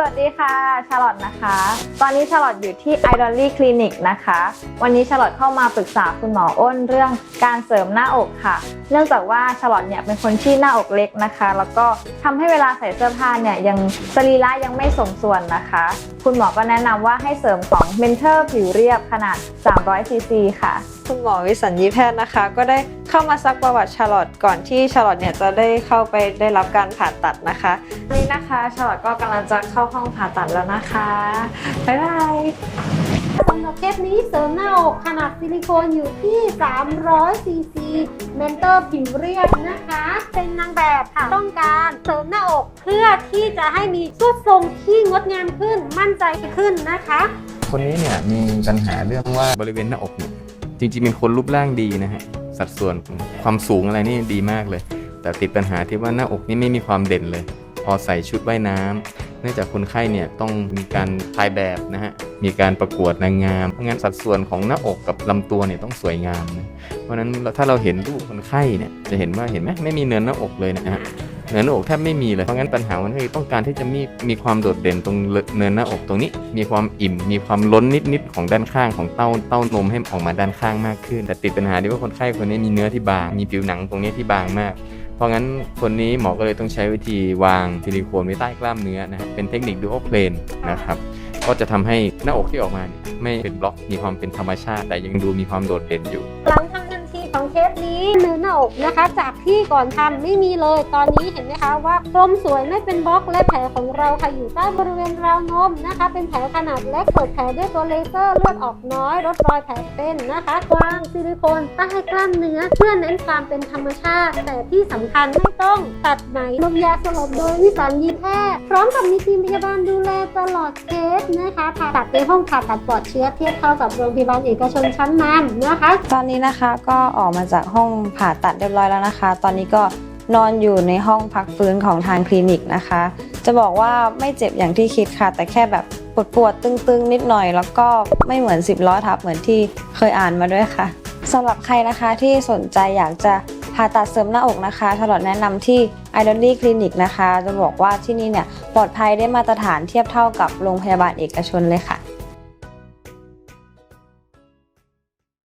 สวัสดีค่ะ ชาลอตนะคะ ตอนนี้ชาลอตอยู่ที่ i d o l l y Clinic นะคะ วันนี้ชาลอตเข้ามาปรึกษาคุณหมออ้นเรื่องการเสริมหน้าอกค่ะ เนื่องจากว่าชาลอตเนี่ยเป็นคนที่หน้าอกเล็กนะคะ แล้วก็ทำให้เวลาใส่เสื้อผ้าเนี่ยยังสรีระยังไม่สมส่วนนะคะ คุณหมอก็แนะนำว่าให้เสริมของเมนเทอร์ผิวเรียบขนาด 300ซีซีค่ะ คุณหมอวิสัญญีแพทย์นะคะ ก็ได้ เข้ามาซักประวัติชาลอตก่อนที่ชาลอตเนี่ยจะได้เข้าไปได้รับการผ่าตัดนะคะวันนี้นะคะชาลอตก็กำลังจะเข้าห้องผ่าตัดแล้วนะคะบ๊ายบายสำหรับเคสนี้เสริมหน้าอกขนาดซิลิโคนอยู่ที่300ซีซีเมนเตอร์ผิวเรียบนะคะ เป็นนางแบบค่ะ ต้องการเสริมหน้าอกเพื่อที่จะให้มีรูปทรงที่งดงามขึ้นมั่นใจขึ้นนะคะ คนนี้เนี่ยมีปัญหาเรื่องว่าบริเวณหน้าอกเนี่ยจริงๆเป็นคนรูปร่างดีนะฮะ สัดส่วนความสูงอะไรนี่ดีมากเลย แต่ติดปัญหาที่ว่าหน้าอกนี่ไม่มีความเด่นเลย พอใส่ชุดว่ายน้ำเนื่องจากคนไข้เนี่ยต้องมีการถ่ายแบบนะฮะ มีการประกวดนางงาม เพราะงั้นสัดส่วนของหน้าอกกับลำตัวเนี่ยต้องสวยงามนะ เพราะฉะนั้นถ้าเราเห็นรูปคนไข้เนี่ยจะเห็นว่าเห็นไหมไม่มีเนื้อหน้าอกเลยนะฮะ เนื้อหน้าอกแทบไม่มีเลยเพราะงั้นปัญหามันคือต้องการที่จะมีมีความโดดเด่นตรงเนื้อหน้าอกตรงนี้ มีความอิ่ม มีความล้นนิดๆของด้านข้างของเต้าเต้านมให้ออกมาด้านข้างมากขึ้น แต่ติดปัญหาที่ว่าคนไข้คนนี้มีเนื้อที่บาง มีผิวหนังตรงนี้ที่บางมากเพราะงั้นคนนี้หมอก็เลยต้องใช้วิธีวางซิลิโคนไว้ใต้กล้ามเนื้อนะฮะเป็นเทคนิคดูโอเพลนนะครับก็จะทำให้หน้าอกที่ออกมาเนี่ยไม่เป็นบล็อกมีความเป็นธรรมชาติ แต่ยังดูมีความโดดเด่นอยู่หลังทำ ของเคสนี้เนื้อหน้าอกนะคะ จากที่ก่อนทำไม่มีเลยตอนนี้เห็นไหมคะว่ากลมสวยไม่เป็นบล็อกและแผลของเราค่ะอยู่ใต้บริเวณราวนมนะคะ เป็นแผลขนาดเล็กเปิดแผลด้วยตัวเลเซอร์เลือดออกน้อยลดรอยแผลเป็นนะคะวางซิลิโคนใต้กล้ามเนื้อเพื่อเน้นความเป็นธรรมชาติ แต่ที่สำคัญไม่ต้องตัดไหมลมยาสลบโดยวิสัญญีแพทย์พร้อมกับมีทีมพยาบาลดูแลตลอดเคสนะคะผ่าตัดในห้องผ่าตัดปลอดเชื้อเทียบเท่ากับโรงพยาบาลเอกชนชั้นนำนะคะ ตอนนี้นะคะก็อออกมาจากห้องผ่าตัดเรียบร้อยแล้วนะคะ ตอนนี้ก็นอนอยู่ในห้องพักฟื้นของทางคลินิกนะคะ จะบอกว่าไม่เจ็บอย่างที่คิดค่ะ แต่แค่แบบปวดปวดตึงๆ นิดหน่อย แล้วก็ไม่เหมือน10ล้อทับเหมือนที่เคยอ่านมาด้วยค่ะสำหรับใครนะคะที่สนใจอยากจะผ่าตัดเสริมหน้าอกนะคะถลอดแนะนำที่ i d o l y Clinic นะคะ จะบอกว่าที่นี่เนี่ยปลอดภัยได้มาตรฐานเทียบเท่ากับโรงพยาบาลเอกชนเลยค่ะ